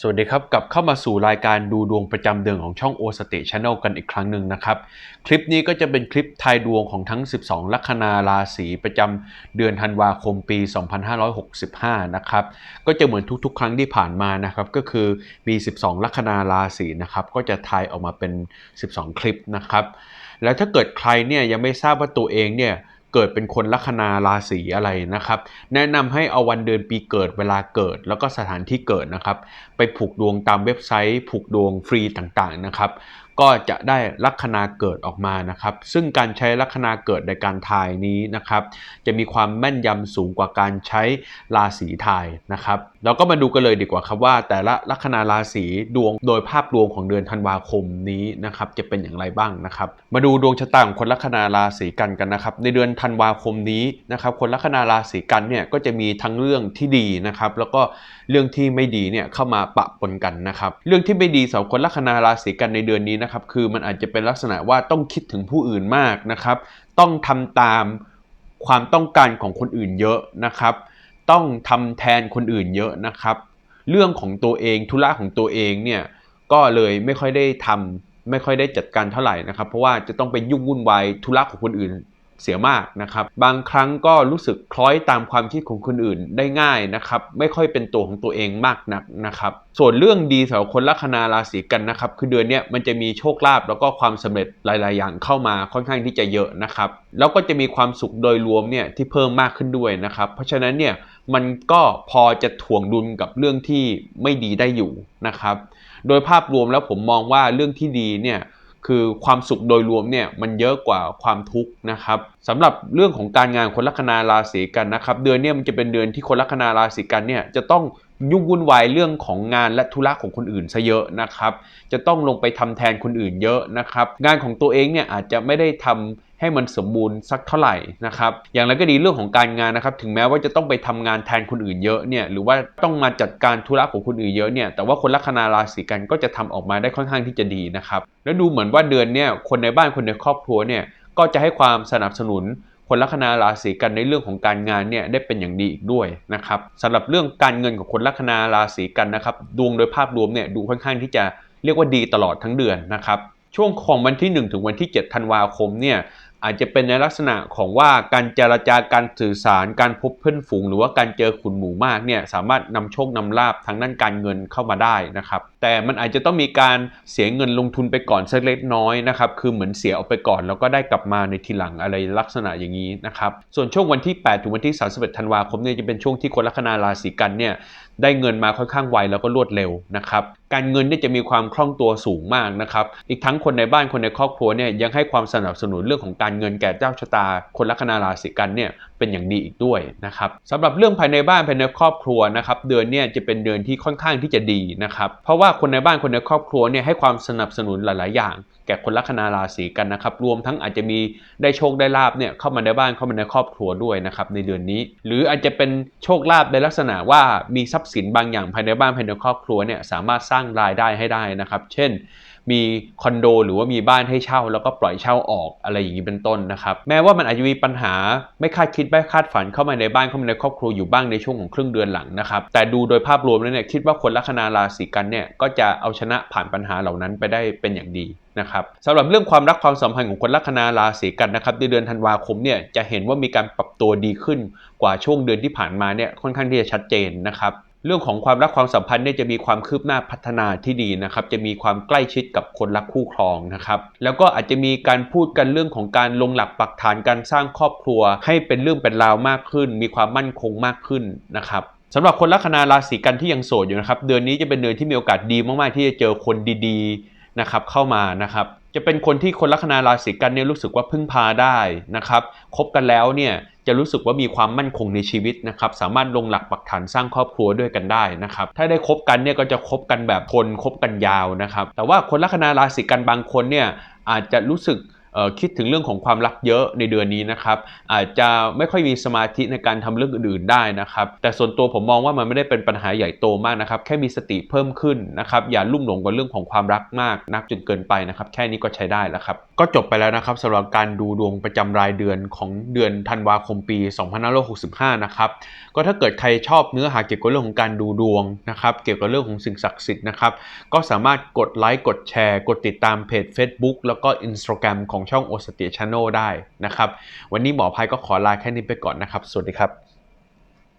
สวัสดีครับกลับเข้ามาสู่รายการดูดวงประจำเดือนของช่อง O State Channel กันอีกครั้งหนึ่งนะครับ คลิปนี้ก็จะเป็นคลิปทายดวงของทั้ง 12 ลัคนาราศีประจำเดือนธันวาคมปี 2565 นะครับ ก็จะเหมือนทุกๆ ครั้งที่ผ่านมานะครับ ก็คือมี 12 ลัคนาราศีนะครับ ก็จะทายออกมาเป็น 12 คลิปนะครับ แล้วถ้าเกิดใครเนี่ยยังไม่ทราบว่าตัวเองเนี่ย เกิดเป็นคนลัคนาราศีอะไรนะครับ แนะนำให้เอาวันเดือนปีเกิดเวลาเกิด แล้วก็สถานที่เกิดนะครับ ไปผูกดวงตามเว็บไซต์ ผูกดวงฟรีต่างๆนะครับ ก็จะได้ลัคนาเกิดออกมานะครับ ซึ่งการใช้ลัคนาเกิดในการทายนี้นะครับ จะมีความแม่นยำสูงกว่าการใช้ราศีทายนะครับ เราก็มาดูกันเลยดีกว่าครับว่า แต่ละลัคนาราศีดวงโดยภาพรวมของเดือนธันวาคมนี้นะครับจะเป็นอย่างไรบ้างนะครับ มาดูดวงชะตาของคนลัคนาราศีกันกันนะครับ ในเดือนธันวาคมนี้นะครับ คนลัคนาราศีกันเนี่ยก็จะมีทั้งเรื่องที่ดีนะครับ แล้วก็เรื่องที่ไม่ดีเนี่ยเข้ามาปะปนกันนะครับ เรื่องที่ไม่ดีสำหรับคนลัคนาราศีกันในเดือนนี้นะครับ คือมันอาจจะเป็นลักษณะว่าต้องคิดถึงผู้อื่นมากนะครับ ต้องทำตามความต้องการของคนอื่นเยอะนะครับ ต้องทำแทนคนอื่นเยอะนะครับ เรื่องของตัวเองธุระของตัวเองเนี่ยก็เลยไม่ค่อยได้ทำไม่ค่อยได้จัดการเท่าไหร่นะครับ เพราะว่าจะต้องไปยุ่งวุ่นวายธุระของคนอื่น เสียมากนะครับ บางครั้งก็รู้สึกคล้อยตามความคิดของคนอื่นได้ง่ายนะครับ ไม่ค่อยเป็นตัวของตัวเองมากนักนะครับ ส่วนเรื่องดีสำหรับคนลัคนาราศีกันนะครับ คือเดือนนี้มันจะมีโชคลาภแล้วก็ความสำเร็จหลาย ๆ อย่างเข้ามาค่อนข้างที่จะเยอะนะครับ แล้วก็จะมีความสุขโดยรวมเนี่ยที่เพิ่มมากขึ้นด้วยนะครับ เพราะฉะนั้นเนี่ยมันก็พอจะถ่วงดุลกับเรื่องที่ไม่ดีได้อยู่นะครับ โดยภาพรวมแล้วผมมองว่าเรื่องที่ดีเนี่ย คือความสุขโดยรวมเนี่ยมันเยอะกว่าความทุกข์นะครับสำหรับเรื่องของการงานคนลัคนาราศีกันนะครับ เดือนเนี้มันจะเป็นเดือนที่คนลัคนาราศีกันเนี่ยจะต้อง ยุ่งวุ่นวายเรื่องของงานและธุระของคนอื่นซะเยอะนะครับ จะต้องลงไปทำแทนคนอื่นเยอะนะครับ งานของตัวเองเนี่ยอาจจะไม่ได้ทำให้มันสมบูรณ์สักเท่าไหร่นะครับ อย่างไรก็ดีเรื่องของการงานนะครับ ถึงแม้ว่าจะต้องไปทำงานแทนคนอื่นเยอะเนี่ย หรือว่าต้องมาจัดการธุระของคนอื่นเยอะเนี่ย แต่ว่าคนลัคนาราศีกันก็จะทำออกมาได้ค่อนข้างที่จะดีนะครับ แล้วดูเหมือนว่าเดือนเนี่ย คนในบ้านคนในครอบครัวเนี่ย ก็จะให้ความสนับสนุน คนลัคนาราศีกันในเรื่องของการงานเนี่ยได้เป็นอย่างดีอีกด้วยนะครับสำหรับเรื่องการเงินของคนลัคนาราศีกันนะครับดวงโดยภาพรวมเนี่ยดูค่อนข้างที่จะเรียกว่าดีตลอดทั้งเดือนนะครับช่วงของวันที่ 1 ถึงวันที่ 7 ธันวาคมเนี่ย อาจจะเป็นในลักษณะของว่าการเจรจาการสื่อสารการพบเพื่อนฝูง หรือว่าการเจอขุนหมู่มากเนี่ยสามารถนำโชคนำลาบทางด้านการเงินเข้ามาได้นะครับ แต่มันอาจจะต้องมีการเสียเงินลงทุนไปก่อนสักเล็กน้อยนะครับคือเหมือนเสียออกไปก่อนแล้วก็ได้กลับมาในทีหลังอะไรลักษณะอย่างนี้นะครับส่วนช่วงวันที่ 8 ถึงวันที่ 31 ธันวาคมเนี่ยจะเป็นช่วงที่คนลัคนาราศีกันเนี่ย ได้เงินมาค่อนข้างไวแล้วก็รวดเร็วนะครับการเงินเนี่ยจะมีความคล่องตัวสูงมากนะครับอีกทั้งคนในบ้านคนในครอบครัวเนี่ยยังให้ความสนับสนุนเรื่องของการเงินแก่เจ้าชะตาคนลัคนาราศีกันเนี่ย เป็นอย่างดีอีกด้วยนะครับสำหรับเรื่องภายในบ้านภายในครอบครัวนะครับเดือนเนี่ยจะเป็นเดือนที่ค่อนข้างที่จะดีนะครับเพราะว่าคนในบ้านคนในครอบครัวเนี่ยให้ความสนับสนุนหลาย ๆ อย่าง แก่คนลัคนาราศีกันนะครับรวมทั้งอาจจะมีได้โชคได้ลาบเนี่ยเข้ามาในบ้านเข้ามาในครอบครัวด้วยนะครับในเดือนนี้ หรืออาจจะเป็นโชคลาภในลักษณะว่ามีทรัพย์สินบางอย่างภายในบ้านภายในครอบครัวเนี่ยสามารถสร้างรายได้ให้ได้นะครับ เช่น มีคอนโดหรือว่ามีบ้านให้เช่า แล้วก็ปล่อยเช่าออกอะไรอย่างนี้เป็นต้นนะครับ แม้ว่ามันอาจจะมีปัญหาไม่คาดคิดไม่คาดฝันเข้ามาในบ้านเข้ามาในครอบครัวอยู่บ้างในช่วงของครึ่งเดือนหลังนะครับ แต่ดูโดยภาพรวมแล้วเนี่ยคิดว่าคนลัคนาราศีกันเนี่ยก็จะเอาชนะผ่านปัญหาเหล่านั้นไปได้เป็นอย่างดีนะครับสำหรับเรื่องความรักความสัมพันธ์ของคนลัคนาราศีกันนะครับในเดือนธันวาคมเนี่ยจะเห็นว่ามีการปรับตัวดีขึ้นกว่าช่วงเดือนที่ผ่านมาเนี่ยค่อนข้างที่จะชัดเจนนะครับ เรื่องของความรักความสัมพันธ์เนี่ยจะมีความคืบหน้าพัฒนาที่ดีนะครับ จะมีความใกล้ชิดกับคนรักคู่ครองนะครับ แล้วก็อาจจะมีการพูดกันเรื่องของการลงหลักปักฐานการสร้างครอบครัว ให้เป็นเรื่องเป็นราวมากขึ้น มีความมั่นคงมากขึ้นนะครับสำหรับคนลัคนาราศีกันที่ยังโสดอยู่นะครับ เดือนนี้จะเป็นเดือนที่มีโอกาสดีมากๆที่จะเจอคนดีๆ นะครับเข้ามานะครับจะเป็นคนที่คนลัคนาราศีกันเนี่ยรู้สึกว่าพึ่งพาได้นะครับคบกันแล้วเนี่ยจะรู้สึกว่ามีความมั่นคงในชีวิตนะครับสามารถลงหลักปักฐานสร้างครอบครัวด้วยกันได้นะครับถ้าได้คบกันเนี่ยก็จะคบกันแบบคนคบกันยาวนะครับแต่ว่าคนลัคนาราศีกันบางคนเนี่ยอาจจะรู้สึก คิดถึงเรื่องของความรักเยอะในเดือนนี้นะครับอาจจะไม่ค่อยมีสมาธิในการทำเรื่องอื่นๆได้นะครับ แต่ส่วนตัวผมมองว่ามันไม่ได้เป็นปัญหาใหญ่โตมากนะครับแค่มีสติเพิ่มขึ้นนะครับอย่าลุ่มหลงกับเรื่องของความรักมากนักจนเกินไปนะครับแค่นี้ก็ใช้ได้แล้วครับก็จบไปแล้วนะครับสำหรับการดูดวงประจำรายเดือนของเดือนธันวาคมปี2565นะครับก็ถ้าเกิดใครชอบเนื้อหาเกี่ยวกับเรื่องของการดูดวงนะครับเกี่ยวกับเรื่องของสิ่งศักดิ์สิทธิ์นะครับก็สามารถกดไลค์กดแชร์ กดติดตามเพจ Facebook แล้วก็ Instagram ของช่อง o s t i Channel ได้นะครับ วันนี้หมอภัยก็ขอลาแค่นี้ไปก่อนนะครับ สวัสดีครับ